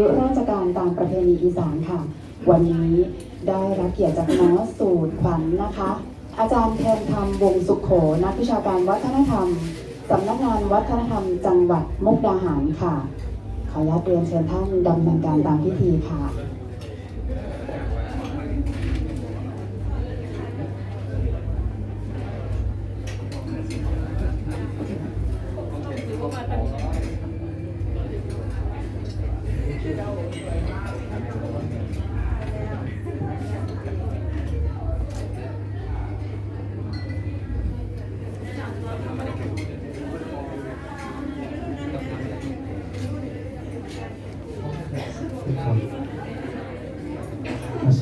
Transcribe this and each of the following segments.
ยุราชการตามประเพณีอีสานค่ะ วันนี้ได้รับเกียรติจากน้อสูตรขวัญนะคะ อาจารย์แทนธรรมวงสุขโข นักวิชาการวัฒนธรรมสำนักงานวัฒนธรรมจังหวัดมุกดาหารค่ะ ขออนุญาตเรียนเชิญท่านดำเนินการตามพิธีค่ะ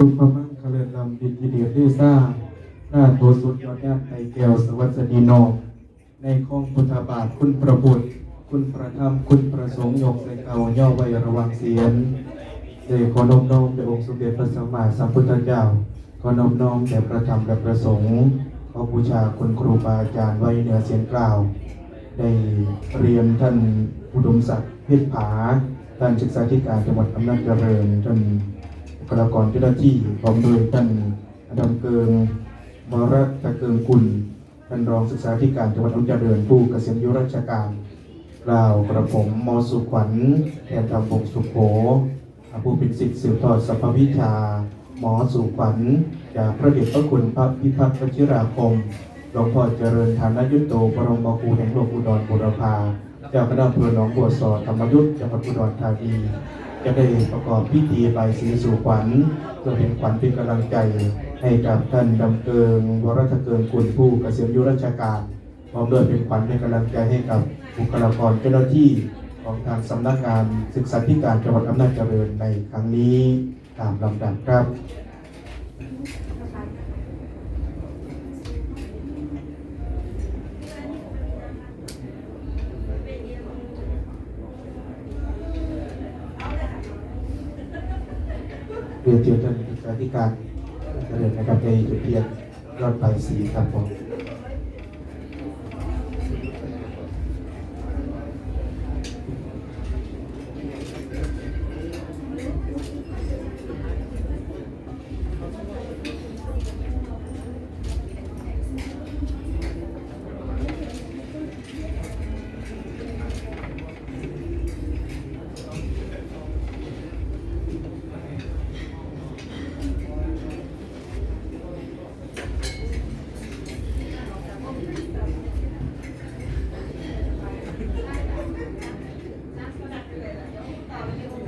สุภมังคเลนลำดินกิเดียดิซ่าหน้าตัวสุดยอดญาติไตแก้วสวัสดีโนในข้องพุทธบาทคุณประบุตรคุณประธรรมคุณประสงค์ยกใส่เก่าย่อไว้ระวังเสียนเดขอนอบน้อมแด่องค์สมเด็จพระสัมมาสัมพุทธเจ้าขอนอบน้อมแด่ประธรรมและประสงค์ขอบูชาคุณครูบาอาจารย์ไว้เหนือเสียงกล่าว ได้เรียนท่านอุดมศักดิ์เพชรผาท่านศึกษาธิการจังหวัดอำนาจเจริญท่าน บุคลากรเจ้าหน้าที่พร้อมโดยท่านอดมเกิงวรัตะเกิงกุลท่านรองศึกษาธิการจังหวัดอำนาเจริญผู้เกษียณอายุราชการกล่าวกระผมมสุขวัญแทนธรรมพงสุขโขผู้เป็นศิษย์สืบทอดสัพพวิชา หมอสุขวัญจากพระเดชพระคุณพระพิพัฒน์วชิราคมหลวงพ่อเจริญธานยุตโตบรมครูแห่งหลวงอุดรบุรพาเจ้าคณะอำเภอหนองบัวสอธรรมยุทธจังหวัดอุดรธานี จะได้ประกอบพิธีใบสีสู่ขวัญเพื่อเป็นขวัญเป็นกำลังใจ ให้กับท่านดำเกิงวรทเกิงคุณผู้เกษียณอายุราชการพร้อมด้วยเป็นขวัญเป็นกำลังใจให้กับบุคลากรเจ้าหน้าที่ของทางสำนักงานศึกษาธิการจังหวัดอำนาจเจริญในครั้งนี้ตามลำดับครับ เรียนเชิญท่านอธิการเจริญนะครับในจุดเทียนยอดไปสีครับผม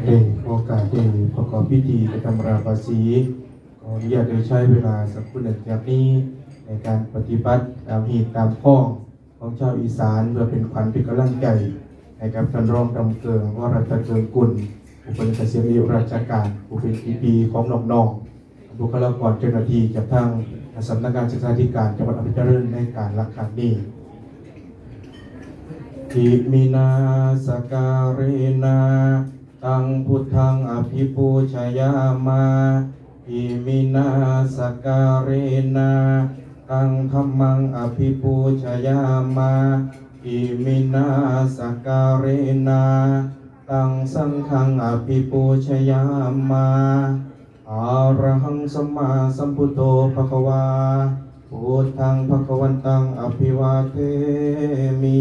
ได้โอกาสได้ประกอบพิธีประจำราภาษีขออนุญาตได้ใช้เวลาสักครู่หนึ่งจากนี้ ในการปฏิบัติตามเหตุตามข้องของชาวอีสานเพื่อเป็นขวัญเป็นกำลังใจให้กับท่านรองดำเกิงวรัตเกิงกุลผู้เป็นเกษียณอายุราชการผู้เป็นปีปีของน้องๆบุคลากรเจ้าหน้าที่จากทางสำนักงานศึกษาธิการจังหวัดอำนาจเจริญในการรักครั้งนี้ทิมินาสการเรนา ตังพุทธังอภิปูชยามาทิมินาสการเรนาตังธรรมังอภิปูชยามาทิมินาสการเรนาตังสังฆังอภิปูชยามาอาระหังสัมมาสัมพุทโธภควาพุทธังภควันตังอภิวาเทมิ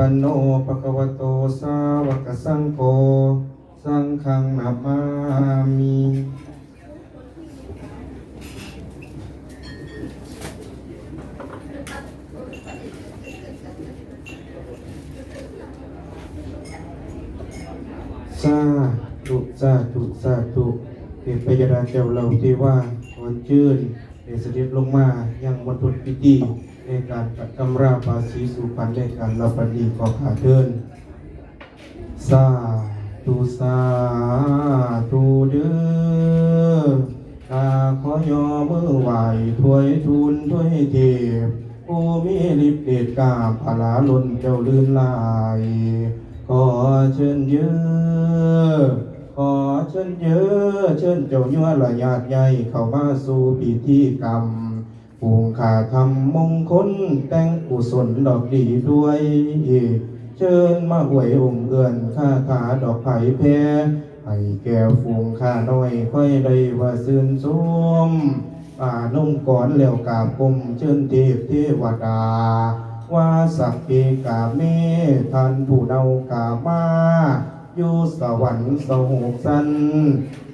ปันโนภะควโตสาวกสังโฆสังฆังนามามิสาธุสาธุสาธุเทพยดาเจ้าเราที่ว่าขอเชิญได้เสด็จลงมายังวัดทุนพิธี ในการปัดกำราภาษีสุพรรณในการรับปฏิขอขาเทินสาธุสาธุเด้อข้าขอยอมือไหวถวยทุนถวยเทพผู้มีฤทธิ์เดชกาพลาล้นเจ้าลื่นลายขอเชิญเยอะขอเชิญเยอะเชิญเจ้ายัวละญาติใหญ่เข้ามาสู่พิธีกรรม ปูงขาทำมงคลแต่งกุศลดอกดีด้วย เชิญมาหวยองค์เอือนข้าขาดอกไผ่แพ้ให้แก้วฟูงข้าน้อยค่อยได้ว่าซื่นสมป่านุ่มก่อนแล้วกาบกมเชิญเทพเทวดา ว่าสักเกกาเมท่านผู้เนากามาอยู่สวรรค์สหกสัน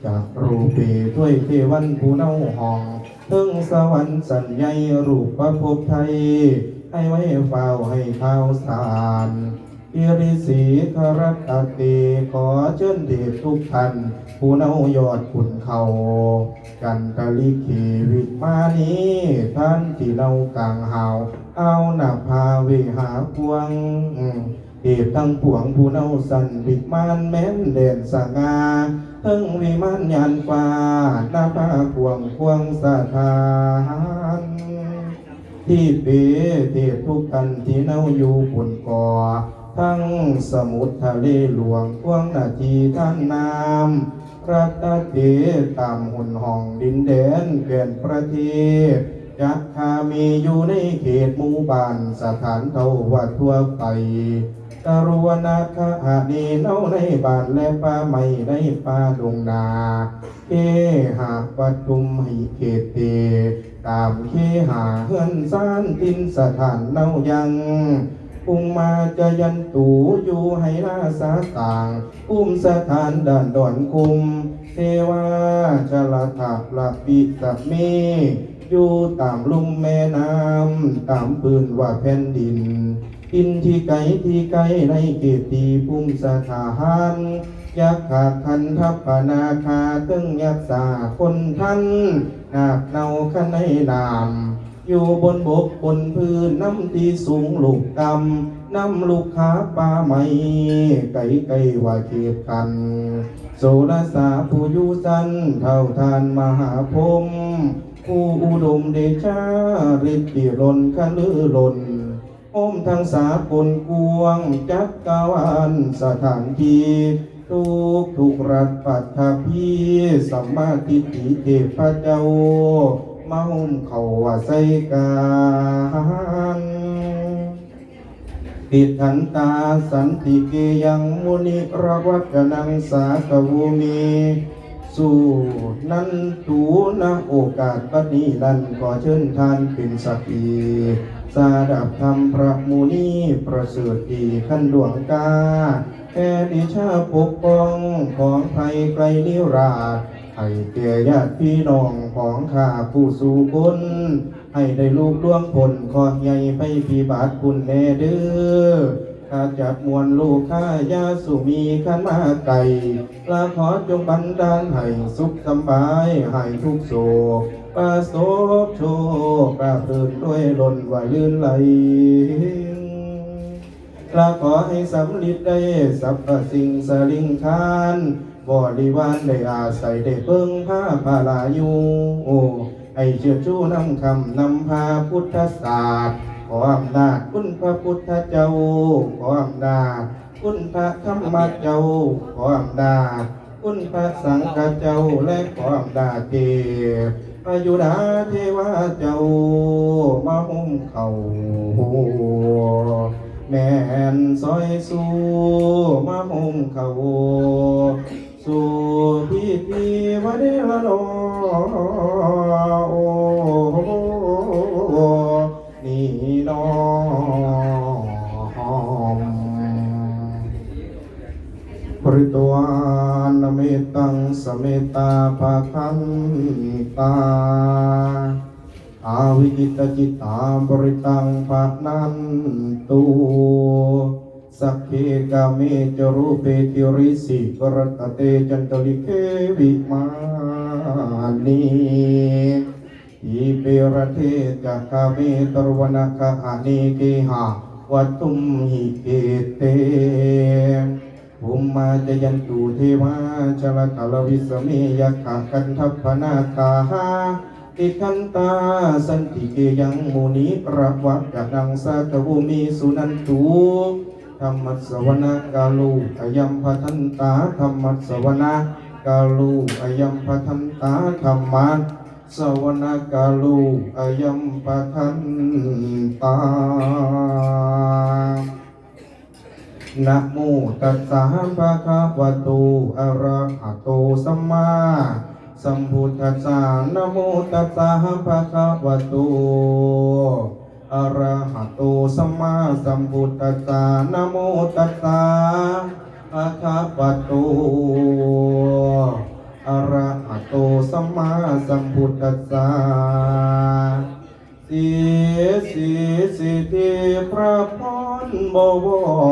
จากรูปเปถ้วยเทวันผู้เน่าห้อง ถึงสวรรค์สัญญรูปประพไทย ให้ไว้เฝ้าให้ข้าวสารอิริสีครัตเตขอเชิญเดชทุกท่านผู้เน่ายอดขุนเขากันตะลิขีวิมานี้ท่านที่เนากลางหาวเอาหน้าพาเวหาพวง เหตุทั้งปวงผู้เน่าสันบิกมานแม้นเด่นสง่าทั้งวิมานยันฟ้าหน้าพาพวงควงสถานที่เปเทศทุกท่านที่เน่าอยู่บนก่อ ทั้งสมุทรทะเลหลวงพวงนาทีท่านน้ำรัตเตตามหุ่นห้องดินแดนเก่นประเทศจักคามีอยู่ในเขตหมู่บ้านสถานเทาวัดทั่วไป กรวนาคหาดีเนาในบานและป่าไม้ในป่าดงนาเคหาปัทุมหิเขตเตตามเคหาเฮือนซานตินสถานเน่ายังปุงมาจะยันตูอยู่ให้ลาสาต่างปุมสถานด่านดอนคุม เทวาชลถักละปิสัมเมอยู่ตามลุ่มแม่น้ำตามพื้นว่าแผ่นดิน อินที่ไกลที่ไกลในเกตีภูมิสถานยักขาดคันทัพปนาคาตึงยักษาคนทันนาบเนาขันในนาม อยู่บนบกบนพื้นน้ำที่สูงลูกกำน้ำลูกค้าป่าไม้ไก่ไก่ว่าเขตกัน โสรสาผู้ยุสันเท่าทานมหาพมผู้อุดมเดชาฤทธิรนคลือลน อมทั้งสาปนกวง จักกาวันสถานที่ทุกทุกรัฐปัตถพีสัมมาทิฏฐิเทพเจ้ามาหุ่มเขาว่าใส่กันติทันตาสันติเกยังมุนิรวัตนังสากวูมีสู่นั้นตูนะโอกาสบัดนี้นั้นขอเชิญท่านเป็นสักี สาดับธรรมพระมุนีประเสริฐดีขั้นดวงกาแค่ดิชาปกป้องของไทยไกลนิราชให้แก่ญาติพี่น้องของข้าผู้สู่คนให้ได้ลูกล่วงผลขอใหญ่ไปพิบาทคุณแน่เด้อข้าจับมวลลูกข้ายาสุมีขันมาไก่ลาขอจงบันดาลให้สุขสบายให้ทุกโศก ประสบโชคประเพลินด้วยล้นไหวลื่นไหลลาขอให้สำลิดได้สัพพสิ่งสลิงคานบริวารได้อาศัยได้เพิ่งผ้าพาลายุโอให้เชื่อชู้นำคำนำพาพุทธศาสตร์ขออำนาจคุณพระพุทธเจ้า ขออำนาจคุณพระธรรมเจ้า ขออำนาจคุณพระสังฆเจ้าและขออำนาจเทพ อายุดาเทวาเจ้ามาหุ้มเขาแม่นซอยสู่มาหงเขาสู่พี่พี่วันเดละนอนี่น้อง ริตวานเมตังสเมตตาภาคันตาอาวิจิตจิตาบริตังภานันตุสัพเพกาเมจรูปเปติริสิกรตเตจันตลิเควิมานีอีเปรเทจักาเมตรวนาคานิเกหาวัตุมหิเกเต ภูมิมาจยันตุเทวาชลกาลวิสเมยขะกันทัพพนาคาหาติคันตาสันติเกยังมุนิประวัติกันังสัตวุมีสุนันตุธรรมสวนากาลูอยัมพัทันตาธรรมสวนากาลูอยัมพัทันตาธรรมสวนากาลูอยัมพัทันตา นะโมตัสสะภะคะวะโตอะระหะโตสัมมาสัมพุทธัสสะนะโมตัสสะภะคะวะโตอะระหะโตสัมมาสัมพุทธัสสะนะโมตัสสะภะคะวะโตอะระหะโตสัมมาสัมพุทธัสสะสีสีสิทธิพระพร บว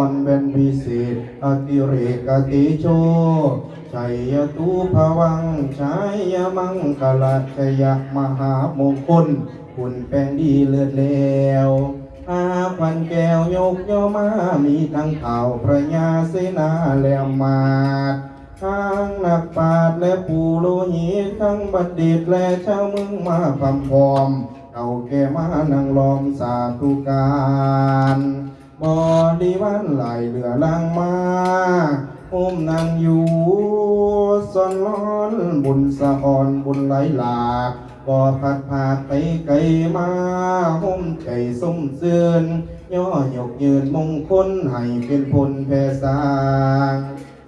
รเป็นพิเศษอติเรกติโชชัยตุภวังชัยมังกลาชยมหามงคลคุณแป้งดีเลือดแล้วอาควันแก้วยกย่อมา มีทั้งข่าพระยาเสนาแล้วมาดทั้งนักปราชญ์และผู้โลหิตทั้งบัณฑิตและชาวเมืองมาพำพอมเก่าแก่มานั่งล้อมสาธุการ บอดีวันไหลเหลือลังมาอุ้มนั่งอยู่สอนร้อนบุญสะอ่อนบุญไหลหลากก่อพัดผาดไปไกลมาหุ้มใจส้มเสื่อนย่อหยกยืนมงคลให้เป็นผลแผ่สาง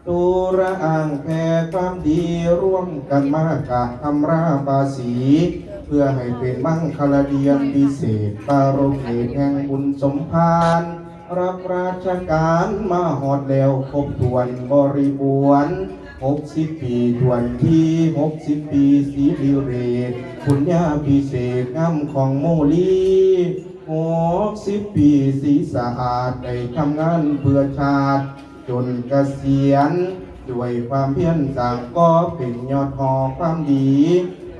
ตูระอ่างแผ่ความดีร่วมกันมากะทำราภาษีเพื่อให้เป็นมั่งคลเดียนพิเศษปารมเหตุแห่งบุญสมภาร รับราชการมาหอดแล้วครบถ้วนบริบูรณ์หกสิบปีทวนที่หกสิบปีสีดิเรกคุณญาพิเศษงามของโมลีหกสิบปีสีสะอาดได้ทำงานเพื่อชาติ จนเกษียณด้วยความเพียรสร้างก็เป็นยอดหอความดี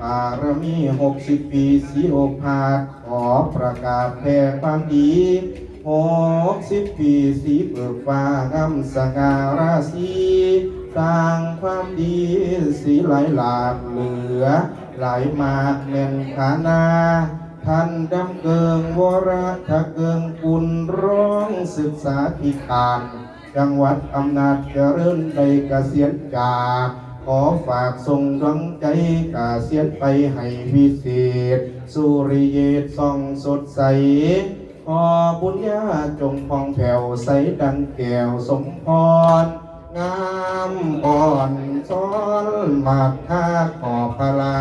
บารมีหกสิบปีสีโอภาสขอประกาศแผ่ความดี หกสิบปีสีเบิกฟ้างามสง่าราศีสร้างความดีสีไหลหลากเหลือ ไหลมากเม่นขานาท่านดำเกิงวรทะเกิงกุลร้องศึกษาธิการจังหวัดอำนาจเจริญไปเกษียณจากขอฝากส่งดวงใจกาเสียนไปให้วิเศษ สุริเยตส่องสดใส ขอบุญญาจงพองแผ่วใสดังแก้วสมพรงามอ่อนซ้อนมากท่าขอพลา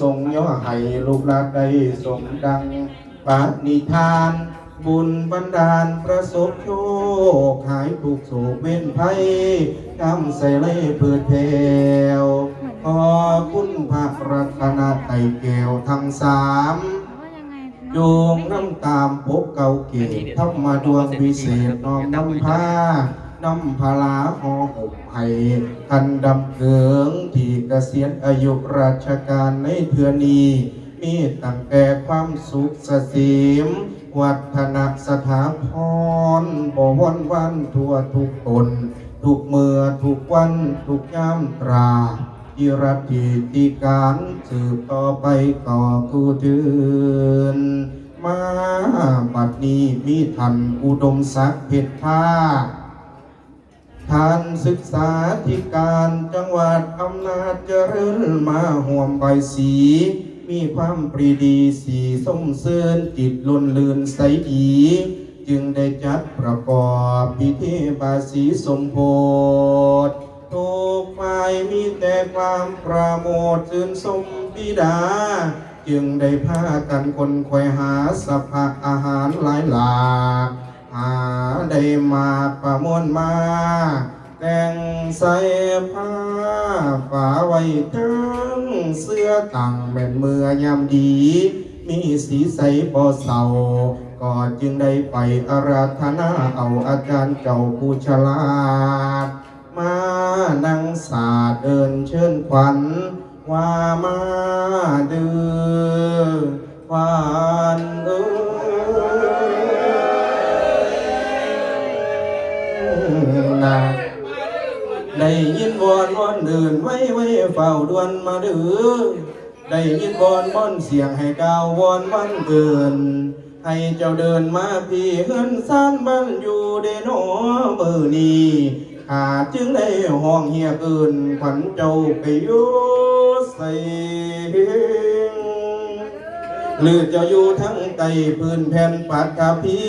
ทรงย่อให้ลูกหลานได้สมดังปานิทาน บุญบันดาลประสบโชคหายทุกโศกเว้นภัยทำใส่เล่เพื่อแถวขอคุณพระรัตนไตรแก้วทั้งสาม โยงน้ำตามพบเก่าเกตธรรมาดวงวิเศษน้อมนำผ้านำพลาหอห่มให้ทันดำเกิงที่เกษียณอายุราชการในเทือนี้มีตั้งแต่ความสุขเสสีมวัฒนสถาพรบ่วันวันทั่วทุกตนทุกเมื่อทุกวันทุกยามตรา อิรติติการสืบต่อไปต่อกูเดินมาบัดนี้มีท่านอุดมศักดิ์เพชรท่าท่านศึกษาธิการจังหวัดอำนาจเจริญมาห่วมใบสี มีความปรีดีสีส้มเสื่อนจิตล้นลืนใสดีจึงได้จัดประกอบพิธีบาสีสมโพธิ ทุกฝ่ายมีแต่ความประโมทชื่นสมบิดา จึงได้พากันคนคอยหาสภาอาหารหลายหลากหาได้มาประมวลมา แต่งใส่ผ้าฝาไว้ถึงเสื้อตั้งแม่นเมื่อยามดี มีสีใสบ่เศร้าก็จึงได้ไปอาราธนาเอาอาจารย์เก่าผู้ฉลาด มานั่งสาดเดินเชิญขวัญว่ามาเดือขวัญเอ้ยนะได้ยินวอนวอนเดินไว้ไว้เฝ้าดวนมาเดือได้ยินวอนวอนเสียงให้ก้าววอนวันเกินให้เจ้าเดินมาพี่เฮือนซ่านบ้านอยู่เดโนเบอร์นี้ หาจึงได้ห้องเฮียเกินขวัญเจ้าไปอยู่ใส่หรือเจ้าอยู่ทั้งไตพื้นแผ่นปัดกาพี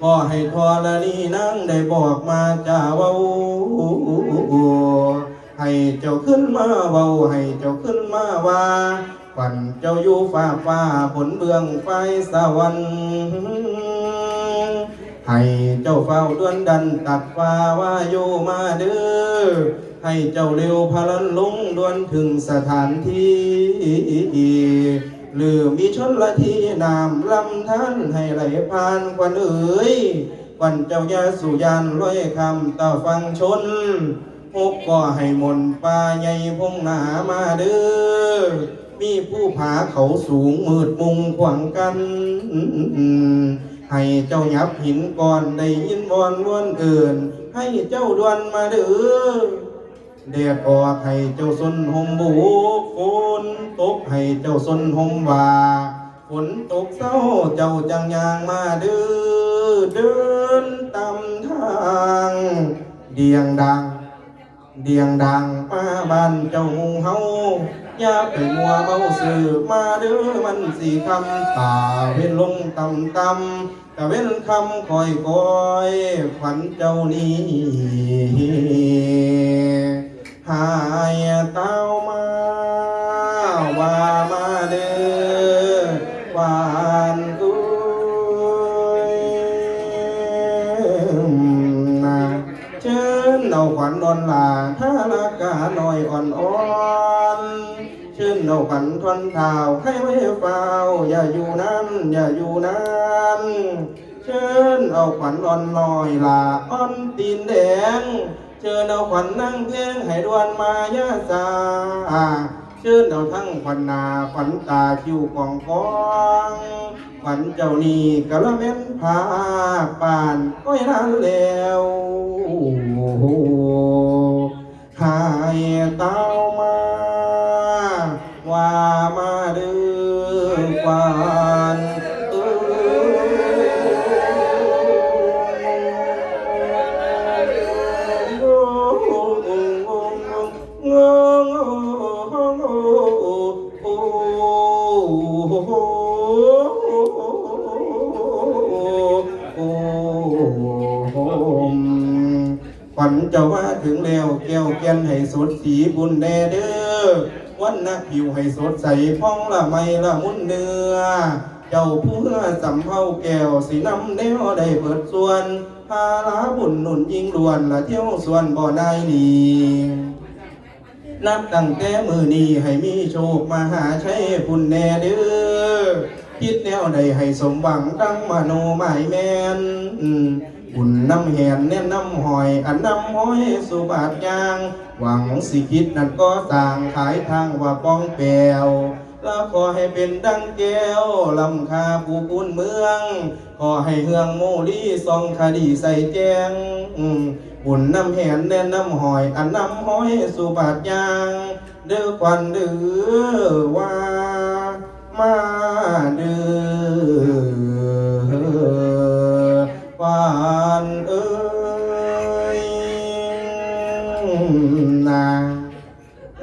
ขอให้ทอละนีนั่งได้บอกมาจ้าเว้าให้เจ้าขึ้นมาเว้าให้เจ้าขึ้นมาว่าฝันเจ้าอยู่ฟ้าฟ้าผลเบื้องไฟสวรรค์ ให้เจ้าเฝ้าด้วนดันตัดฟ้าว่าอยู่มาเด้อให้เจ้าเร็วพลันลุงด้วนถึงสถานที่หรือมีชนละทีนามลำท่านให้ไหลผ่านควันเอ๋ยควันเจ้ายาสุยานร้อยคำตาฟังชนพกก็ให้มนป่าใหญ่พงหนามาเด้อมีผู้ผาเขาสูงมืดมุงขวางกัน ให้เจ้ายับหินก่อนได้ยินวอนวอนเกิน ให้เจ้าดวนมาเด้อแดดออกให้เจ้าสนหมบุกฝนตกให้เจ้าสนหมว่าฝนตกเศร้าเจ้าจังยางมาเด้อเดินตามทางเดียงดัง เดียงดังมาบ้านเจ้าเฮา อย่าไปมัวเมาสืบมาเด้อมันสีคำตาเว้นลงต่ำต่ำแต่เว้นคำคอยคอยขวัญเจ้านี้หายเต้ามาว่ามาเด้อวานอุ้ยนาเชิญเอาขวัญนอนลาถ้าลากาหน่อยอ่อนอ่อ เอาขวัญทวนเท้าให้ไว้เฝ้าอย่าอยู่นั้นอย่าอยู่นั้นเชิญเอาขวัญอ่อนลอยลาอ่อนตีนแดง เชิญเอาขวัญนั่งเพลงให้ดวนมายาสาเชิญเอาทั้งขวัญนาขวัญตาคิวกองกองขวัญเจ้านี่กะละเม็นพาปานก้อยนั้นแล้วหายเต้ามา ว่ามาดือขวานขวัญเจ้ามาถึงแล้วแก้วแก่นให้สดสีบุญแน่เด้อ วันนักผิวให้สดใสพ่องละไม่ละมุนเนื้อ เจ้าผู้เพื่อสำเภาแก้วสีน้ำแนวได้เปิดส่วนพาลาบุญหนุนยิงล้วนละเที่ยวส่วนบ่ได้นีนับตั้งแต่มือนี้ให้มีโชคมาหาใช้พุ่นแน่เด้อคิดแนวใดให้สมหวังดังมโนหมายแมน บุญน้ำแหนแน่นน้ำหอยอันน้ำห้อยสุบาทยาง หวังสิคิดนั่นก็ต่างขายทางว่าป้องแปวแล้วขอให้เป็นดังแก้วลำคาผู้คุณเมือง ขอให้เฮืองโมลีซองคดีใส่แจงบุญน้ำแหนแน่นน้ำหอยอันน้ำห้อยสุบาทยาง เด้อควันเด้อว่ามาเด้อ ควันเอ้ยนา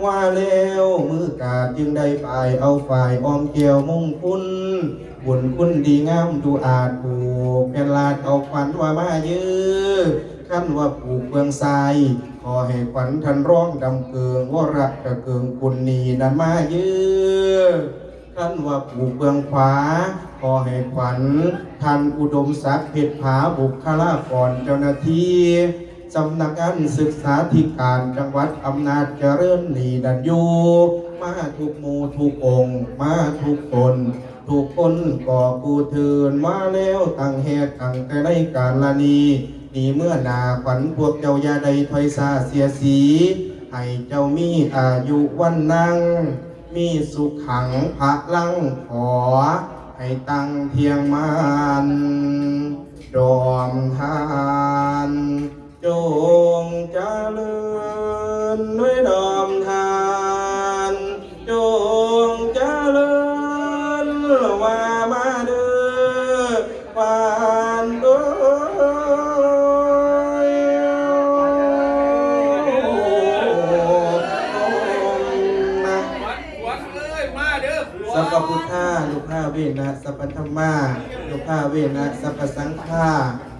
ว่าแล้วมือกาดจึงได้ฝ่ายเอาฝ่ายออมเกี่ยวมุ่งคุณบุญคุณดีงามดูอาจผูกเป็นลาดเอาขวัญว่ามาเยอขั้นว่าผูกเบืองทรายขอให้ขวัญทันร้องดำเกิงวรักกระเกิงกุลนีนั้นมาเยอะขั้นว่าผูกเบืองขวาขอให้ขวัญทันอุดมศักดิ์เพชรผาบุคลากรเจ้าหน้าที่สำนักงานศึกษาธิการจังหวัดอำนาจเจริญนีดันยูมาทุกหมู่ทุกองค์มาทุกตนทุกคนก่อกูเทินมาแล้วตั้งเหตตั้งแต่ในการละนีนี่เมื่อนาขวัญพวกเจ้ายาใดถอยซาเสียสี ให้เจ้ามีอายุวันนั่ง มีสุขขังพระลังขอ ให้ตั้งเทียงมันดอมทานจงเจริญด้วยดอมทาน เวนะสัพพธรรมานุภาเวนะสัพพสังฆา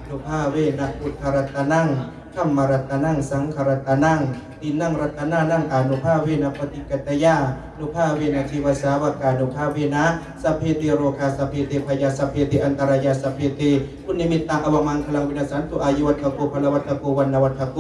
นุภาเวนะอุทธรัตนังธรรมรัตนังสังขรัตนังตินังรัตนานังอนุภาเวนะปฏิกตยานุภาเวนะชีวสาวกานุภาเวนะสัพเพติโรคาสัพเพติพยาสัพเพติอันตรายาสัพเพติปุณนิมิตตังอวมังคลังวินาสันตุอายุวัตโกพลวัตโกวันนวัตโก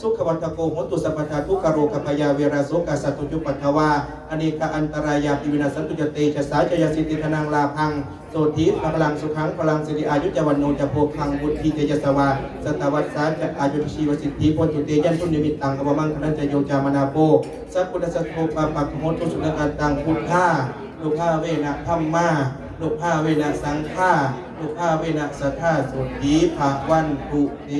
สุขวัตโกโหตุสัพพทาทุกโรคพยาเวราโสกาสัตตุจุปัทวาอเนกอันตรายาปิวินาสันตุจเตจะสาจยสิทธิธนังลาพังโสธีพลังสุขังพลังสิริอายุจวันโนจะโพพังบุตรีเตจสวาสตวัสสาจะอายุชีวสิทธิโพตุเตยันตุนิมิตตังอวมังคนันจะโยจามนาโปสัพพุทธสัตโตปะปักโหตุสุนกันตังพุทธาลูกผ้าเวนะธรรมาลูกผ้าเวนะสังฆาลูกผ้าเวนะสัทธาโสธีภาวันตุเต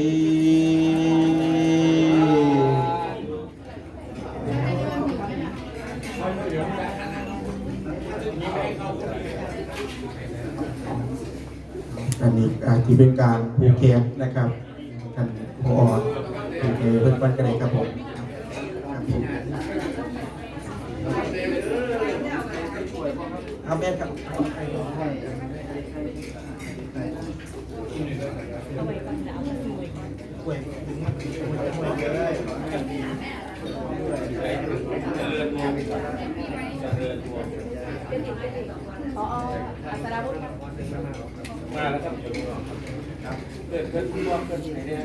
อันนี้อาจจะเป็นการผูกแขนนะครับกันพอผูกแขนเพื่อนบ้านกันเลยครับผม ครับผมเอาแม่ครับพออัศดาวุฒิครับมาแล้วครับครับเกิดเกิดตัวเกิดไหนเนี่ย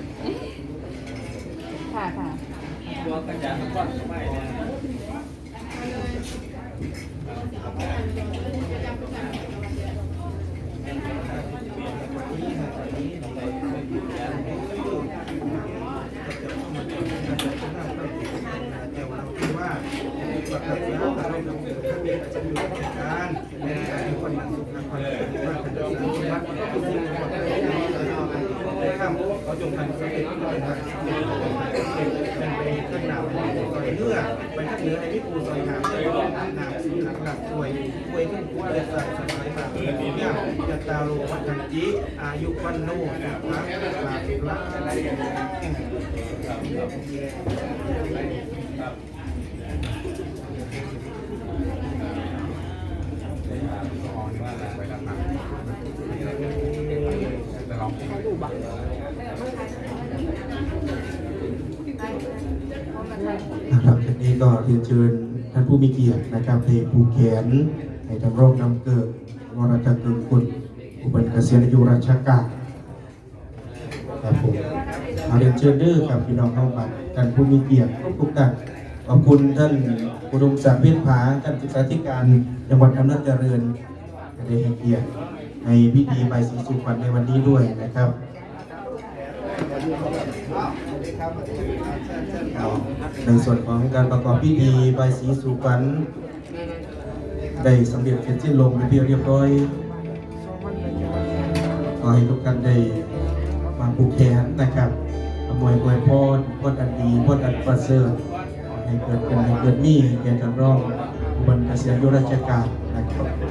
ค่ะค่ะตัวกระจายก้อนไม่เนี่ย เขาจงพันธุ์เอกด้วยนะเป็นไปข้างหน้าซอยเลือไปข้างเหนือในพิปูซอยหางน้ำสีหลักหลักสวยสวยขึ้นกุ้งเลยใส่สบายมากเนี่ยจะตาโลวัฒนจีอายุวันโนสุขะลาภิละ นะครับทีนี้ก็เรียนเชิญท่านผู้มีเกียรตินะครับในผูแขนในทำรงนำเกิดวรจักรเกิดคุณอุปนเกษียณอายุราชการครับผมเอาเรียนเชิญเด้อกับพี่น้องเข้ามาท่านผู้มีเกียรติทุกท่านขอบคุณท่านอุดมศักดิ์เวชผาท่านศึกษาธิการจังหวัดอำนาจเจริญ ได้ให้เกียรติในพิธีใบสีสุขวัญในวันนี้ด้วยนะครับในส่วนของการประกอบพิธีใบสีสู่ขวัญได้สำเร็จเสร็จสิ้นลงเป็นที่เรียบร้อยขอให้ทุกท่านได้มาผูกแขนนะครับอำนวยอวยพรพรอันดีพรอันประเสริฐให้เกิดเป็นให้เกิดมีแก่ท่านรองอุบลเกษียณยุราชการนะครับ